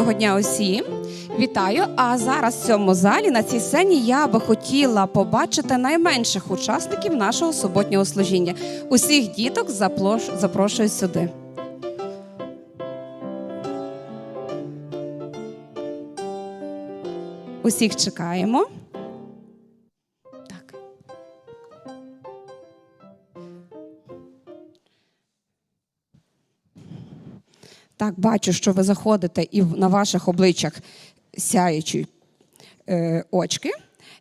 суботнього дня усім. Вітаю! А зараз в цьому залі на цій сцені я би хотіла побачити найменших учасників нашого суботнього служіння. Усіх діток запрошую сюди. Усіх чекаємо. Так, бачу, що ви заходите і на ваших обличчях сяючі е, очки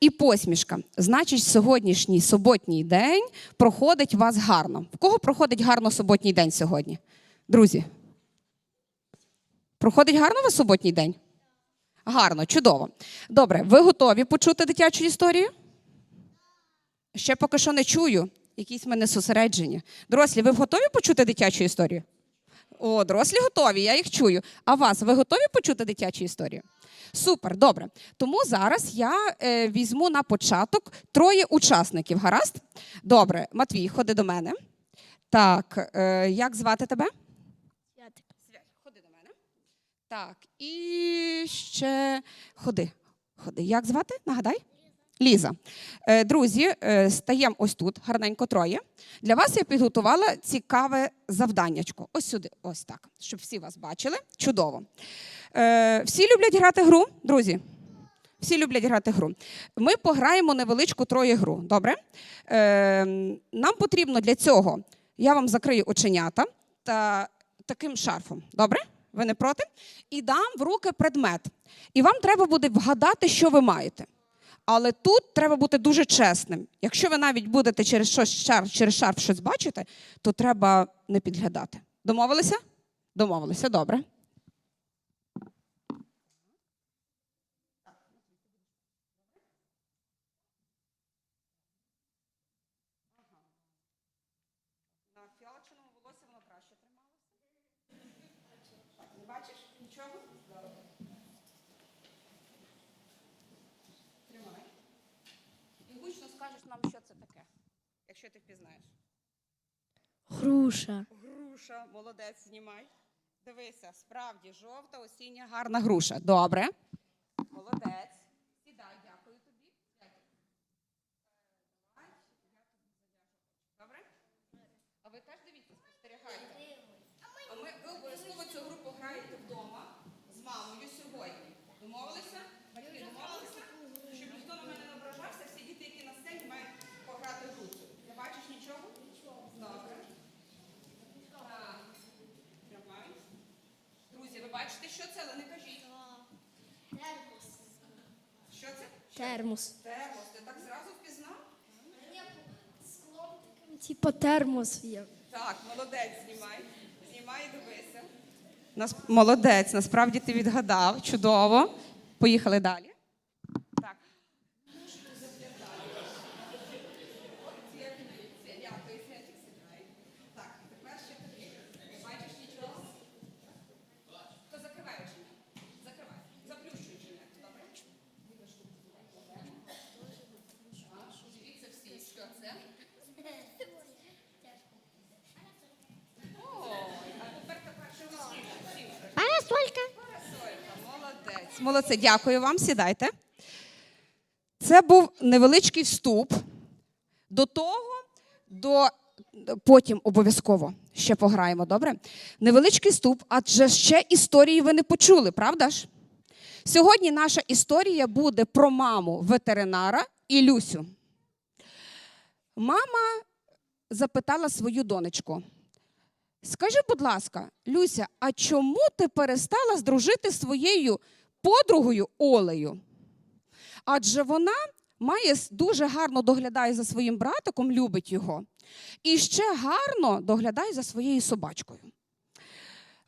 і посмішка. Значить, сьогоднішній суботній день проходить вас гарно. В кого проходить гарно суботній день сьогодні? Друзі? Проходить гарно у вас суботній день? Гарно, чудово. Добре, ви готові почути дитячу історію? Ще поки що не чую. Якісь мене зосередження. Дорослі, ви готові почути дитячу історію? О, дорослі готові, я їх чую. А вас, ви готові почути дитячу історію? Супер, добре. Тому зараз я е, візьму на початок троє учасників. Гаразд? Добре, Матвій, ходи до мене. Так, е, як звати тебе? Свят, ходи до мене. Так, і ще ходи. Ходи. Як звати? Нагадай? Ліза. Е, Друзі, е, стаємо ось тут, гарненько троє. Для вас я підготувала цікаве завданнячко. Ось сюди, ось так, щоб всі вас бачили. Чудово. Е, Всі люблять грати гру, друзі? Всі люблять грати гру. Ми пограємо невеличку троє гру. Добре? Нам потрібно для цього, я вам закрию оченята та таким шарфом. Добре? Ви не проти? І дам в руки предмет. І вам треба буде вгадати, що ви маєте. Але тут треба бути дуже чесним. Якщо ви навіть будете через щось шар, через шарф щось бачити, то треба не підглядати. Домовилися? Домовилися, добре. Нам, що це таке, якщо ти впізнаєш. Груша. Груша, молодець, знімай. Дивися, справді жовта, осіння, гарна груша. Добре. Молодець. Сідай, дякую тобі. Добре? А ви теж дивіться, спостерігайте. А ми ви обов'язково цю гру пограєте вдома з мамою сьогодні. Домовилися? Щоб ніхто на мене не ображався, всі діти, які на сцені, мають пограти в гру. цю. Не бачиш нічого? Добре. Так. Тримай. Друзі, ви бачите, що це, але не кажіть. Що це? Термос. Термос. Ти так зразу впізнав? Типа термос є. Так, молодець, знімай. Знімай і дивися. Нас... Молодець, насправді ти відгадав. Чудово. Поїхали далі. Так. Дякую, Святик, сідай. Так, тепер ще тобі. Бачиш нічого? То закривай очі. Закривай. Заплющуй очі. Добре? Так, Дивіться всі, що це. Ой, а тепер тепер що ви всі? Парасолька. Парасолька, молодець. Дякую вам. Сідайте. Це був невеличкий вступ до того, до потім обов'язково ще пограємо, добре? Невеличкий вступ, адже ще історії ви не почули, правда ж? Сьогодні наша історія буде про маму ветеринара і Люсю. Мама запитала свою донечку. Скажи, будь ласка, Люся, а чому ти перестала зі своєю подругою Олею? Адже вона має дуже гарно доглядає за своїм братиком, любить його, і ще гарно доглядає за своєю собачкою.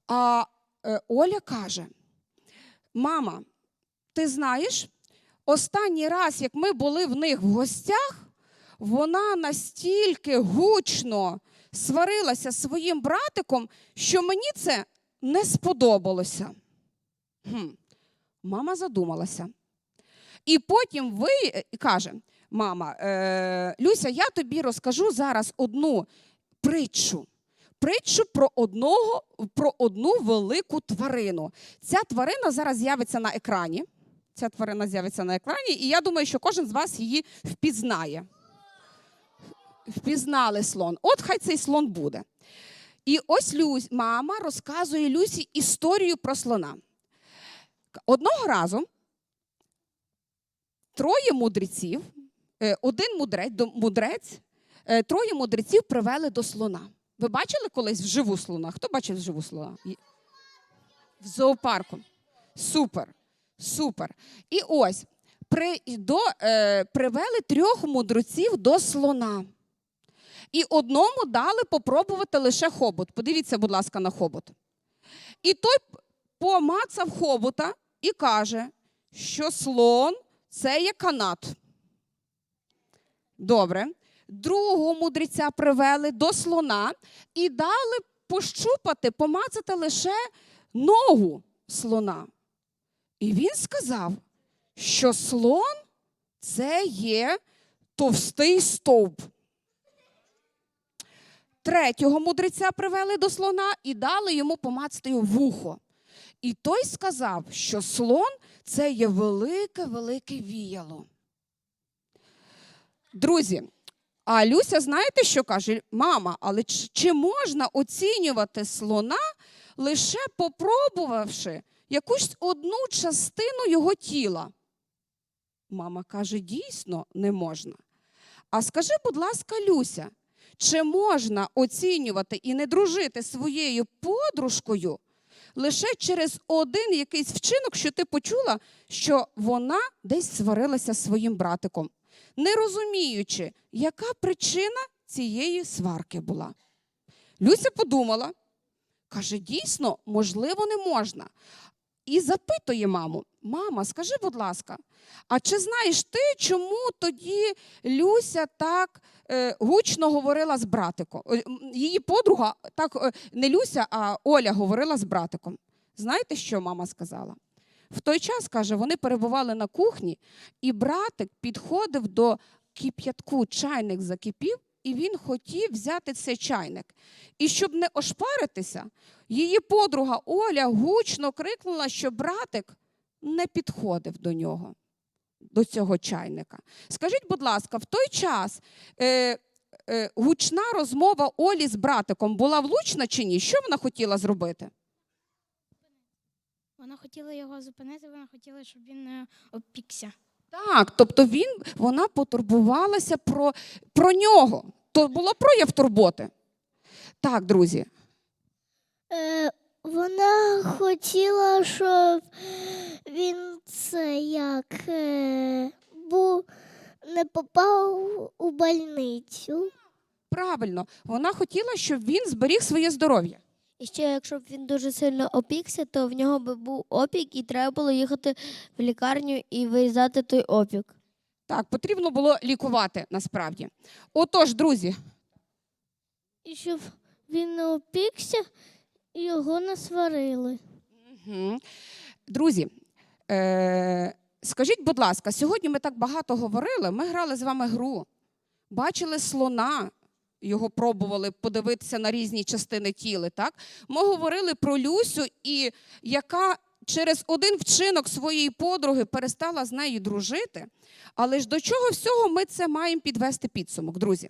А е, Оля каже: Мама, ти знаєш, останній раз, як ми були в них в гостях, вона настільки гучно сварилася зі своїм братиком, що мені це не сподобалося. Хм. Мама задумалася. І потім ви е, каже: Мама, е, Люся, я тобі розкажу зараз одну притчу притчу про одного про одну велику тварину. Ця тварина зараз з'явиться на екрані. Ця тварина з'явиться на екрані, і я думаю, що кожен з вас її впізнає. Впізнали слон. От хай цей слон буде. І ось Люсь, мама розказує Люсі історію про слона. Одного разу троє мудреців, е, один мудрець, мудрець, е, троє мудреців привели до слона. Ви бачили колись вживу слона? Хто бачив вживу слона? В зоопарку. Супер. Супер. І ось при, до, е, привели трьох мудреців до слона. І одному дали попробувати лише хобот. Подивіться, будь ласка, на хобот. І той помацав хобота і каже, що слон це є канат. Добре. Другого мудреця привели до слона і дали пощупати, помацати лише ногу слона. І він сказав, що слон це є товстий стовп. Третього мудреця привели до слона і дали йому помацати вухо. І той сказав, що слон це є велике, велике віяло. Друзі, а Люся, знаєте, що каже? Мама, але чи можна оцінювати слона лише попробувавши якусь одну частину його тіла? Мама каже, дійсно не можна. А скажи, будь ласка, Люся, чи можна оцінювати і не дружити своєю подружкою лише через один якийсь вчинок, що ти почула, що вона десь сварилася зі своїм братиком, не розуміючи, яка причина цієї сварки була? Люся подумала, каже: дійсно, можливо, не можна. І запитує маму: Мама, скажи, будь ласка, а чи знаєш ти, чому тоді Люся так гучно говорила з братиком? Е, Її подруга, так е, не Люся, а Оля говорила з братиком. Знаєте, що мама сказала? В той час, каже, вони перебували на кухні, і братик підходив до кип'ятку, чайник закипів, і він хотів взяти цей чайник. І щоб не ошпаритися, її подруга Оля гучно крикнула, що братик не підходив до нього, до цього чайника. Скажіть, будь ласка, в той час е, е, гучна розмова Олі з братиком була влучна чи ні? Що вона хотіла зробити? Вона хотіла його зупинити, вона хотіла, щоб він не опікся. Так, тобто він, вона потурбувалася про, про нього. То було прояв турботи. Так, друзі. Е, вона хотіла, щоб він це як е, був, не попав у больницю. Правильно, вона хотіла, щоб він зберіг своє здоров'я. І ще, якщо б він дуже сильно опікся, то в нього би був опік, і треба було їхати в лікарню і вирізати той опік. Так, потрібно було лікувати насправді. Отож, друзі, І щоб він не опікся, його не сварили. Мгм. Друзі, е- скажіть, будь ласка, сьогодні ми так багато говорили, ми грали з вами гру, бачили слона, його пробували подивитися на різні частини тіла. Так? Ми говорили про Люсю, і яка через один вчинок своєї подруги перестала з нею дружити. Але ж до чого всього ми це маємо підвести підсумок, друзі?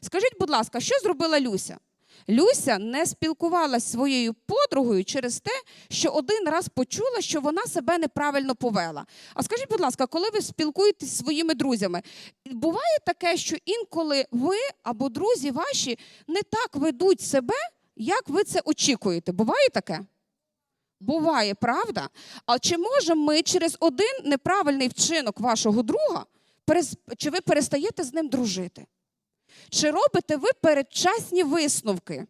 Скажіть, будь ласка, що зробила Люся? Люся не спілкувалася своєю подругою через те, що один раз почула, що вона себе неправильно повела. А скажіть, будь ласка, коли ви спілкуєтесь зі своїми друзями, буває таке, що інколи ви або друзі ваші не так ведуть себе, як ви це очікуєте? Буває таке? Буває, правда? А чи можемо ми через один неправильний вчинок вашого друга, чи ви перестаєте з ним дружити? Чи робите ви передчасні висновки?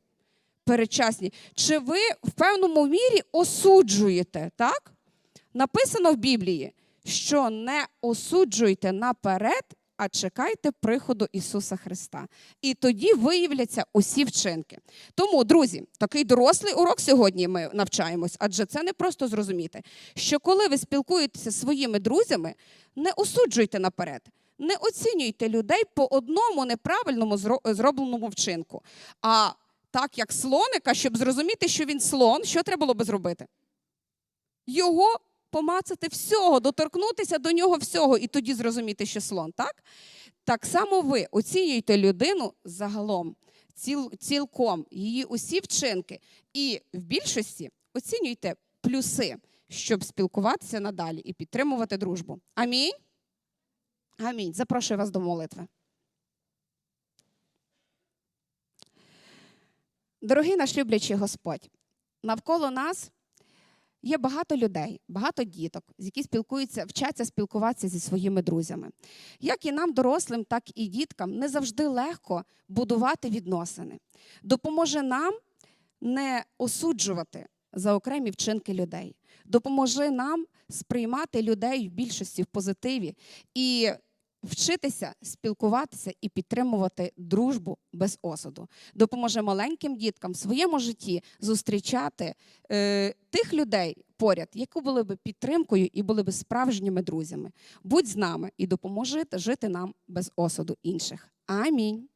Передчасні. Чи ви в певному мірі осуджуєте, так? Написано в Біблії, що не осуджуйте наперед, а чекайте приходу Ісуса Христа. І тоді виявляться усі вчинки. Тому, друзі, такий дорослий урок сьогодні ми навчаємось, адже це не просто зрозуміти, що коли ви спілкуєтеся зі своїми друзями, не осуджуйте наперед. Не оцінюйте людей по одному неправильному зробленому вчинку. А так як слоника, щоб зрозуміти, що він слон, що треба було би зробити? Його помацати всього, доторкнутися до нього всього, і тоді зрозуміти, що слон, так? Так само ви оцінюєте людину загалом, ціл, цілком, її усі вчинки. І в більшості оцінюйте плюси, щоб спілкуватися надалі і підтримувати дружбу. Амінь. Амінь. Запрошую вас до молитви. Дорогий наш люблячий Господь, навколо нас є багато людей, багато діток, які спілкуються, вчаться спілкуватися зі своїми друзями. Як і нам, дорослим, так і діткам, не завжди легко будувати відносини. Допоможе нам не осуджувати за окремі вчинки людей. Допоможи нам сприймати людей в більшості в позитиві і вчитися спілкуватися і підтримувати дружбу без осуду. Допоможе маленьким діткам в своєму житті зустрічати е, тих людей поряд, які були б підтримкою і були б справжніми друзями. Будь з нами і допоможи жити нам без осуду інших. Амінь.